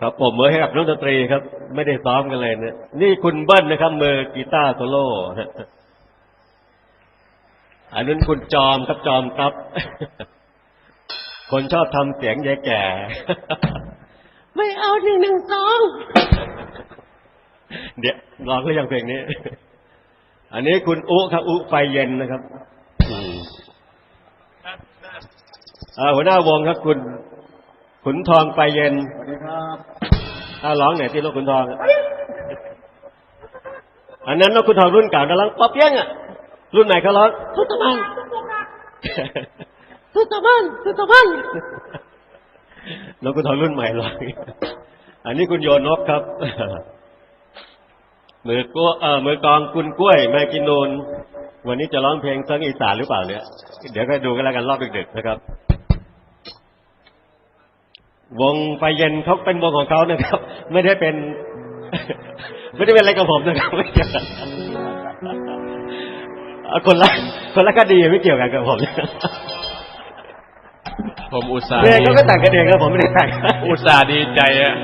ครับผมมือให้กับนักดนตรีครับ ไม่ได้ซ้อมกันเลยเนี่ยนี่คุณเบิ้ลนะครับมือกีตาร์โซโล่ฮะอันนั้นคุณจอมครับจอมครับ คนชอบทำเสียงยายแก่ ไม่เอาหนึ่งหนึ่งสองเดี๋ยวร้องหรือยังเพลงนี้ อันนี้คุณอุครับอุไฟเย็นนะครับอืมอ่าหัวหน้าวงครับคุณ ขุนทองไฟเย็นสวัสดีครับถ้าร้องไหนอยที่ลูกขุนทองอะอันนั้นนกขุนทองรุ่นเก่ากำลังป๊อปเปี้ยงอะ รุ่นไหนเขาร้องทุตมันทุตมันทุตมันนกขุนทองรุ่นใหม่ร้องอันนี้คุณโยนกครับมือกล้วยเอ่อมือกลองคุณกล้วยแมกินนูนวันนี้จะร้องเพลงเซิงอีสานหรือเปล่าเนี่ย เดี๋ยวก็ดูกันแล้วกันรอบดึกๆนะครับ วงไฟเย็นเขาเป็นวงของเขานะครับ ไม่ได้เป็น ไม่ได้เป็นอะไรกับผมนะครับไม่เกี่ยวเอาคนละคนละคดีไม่เกี่ยวกันกับผมผมอุตส่าห์เพลงเขาก็แต่งกันเองครับผมไม่ได้แต่งอุตส่าห์ดีใจอะ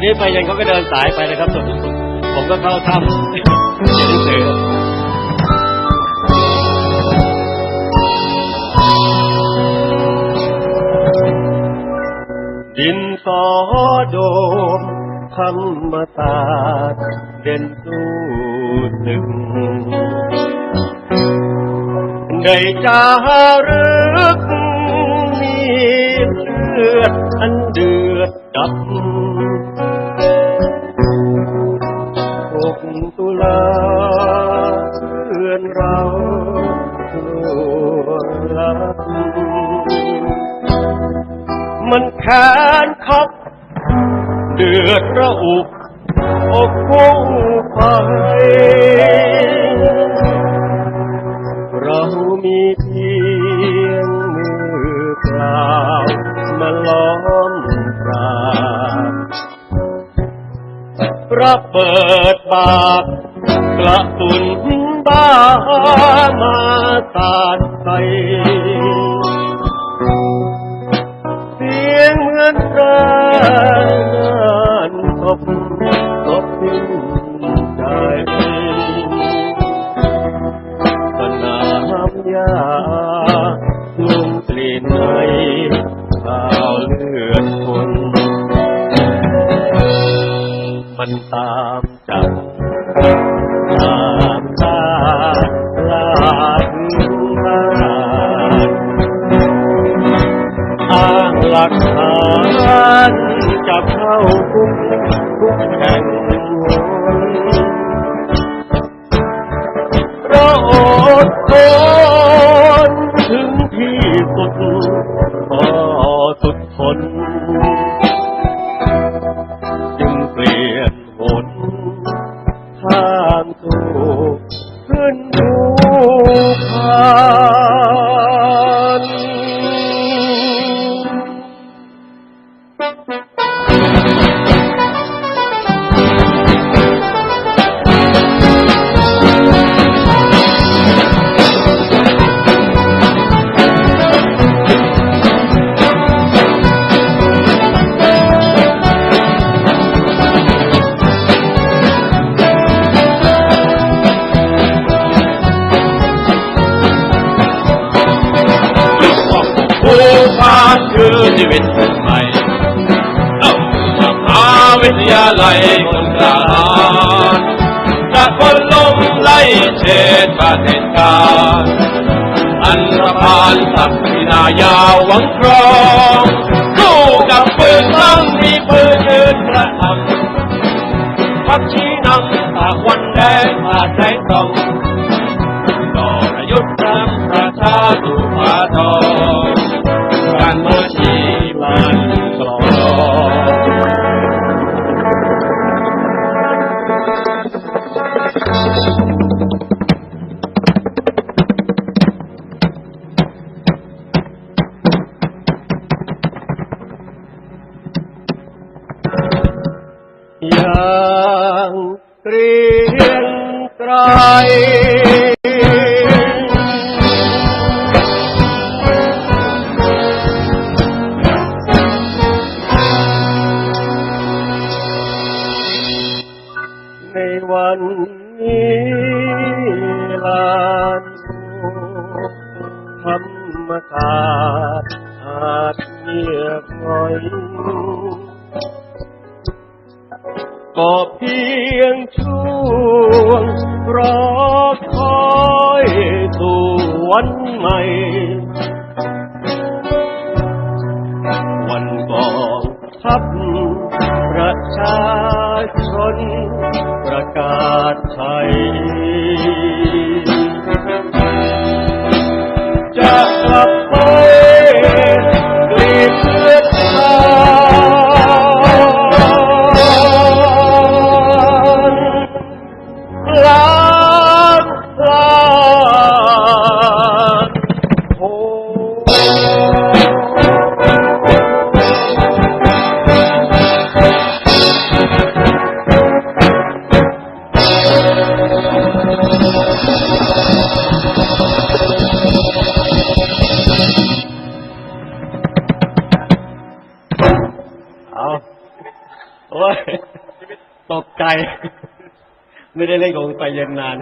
วงนี้ไฟเย็นเขาก็เดินสายไปนะครับผมผมก็เข้าถ้ำเขียนหนังสือดินสอโดมธรรมศาสตร์เด่นสู้ศึกได้จารึกมีเลือดอันเดือด ดับหกตุลาเพื่อนเราทั่วลับมันแค้นคับ เดือดระอุอกพุ่งไป ระเบิดบากกระสุนบ้ามาสาดใส่เสียงเหมือนแรงานศพศพสิ้นใจสนามหญ้า ตามจับตามตาลาถึงบ้านอ้างหลักฐานจะเข้าคุกทุกแห่งหนเราอดทนถึงที่สุดพอสุดทน ชีวิตใหม่เอ้ามหาวิทยาลัยคนกลาจากคนลมไล่เชษประเทศกาลอันธพาลศักดินายาวหวังครองสู้กับปืนตั้งมีปืนยืนกระทำพักชี้นำตากวันแดงมาแสงส่องต่อระยุทธ์นำประชาสู่ผาทอง យ៉ាងរៀងត្រៃនៃវណ្ណីឡា ช่วง รอคอยสู่วันใหม่ วันก่อนทัพประชาชนประกาศไทย ตกใจ ไม่ได้เล่นของไปเย็นนาน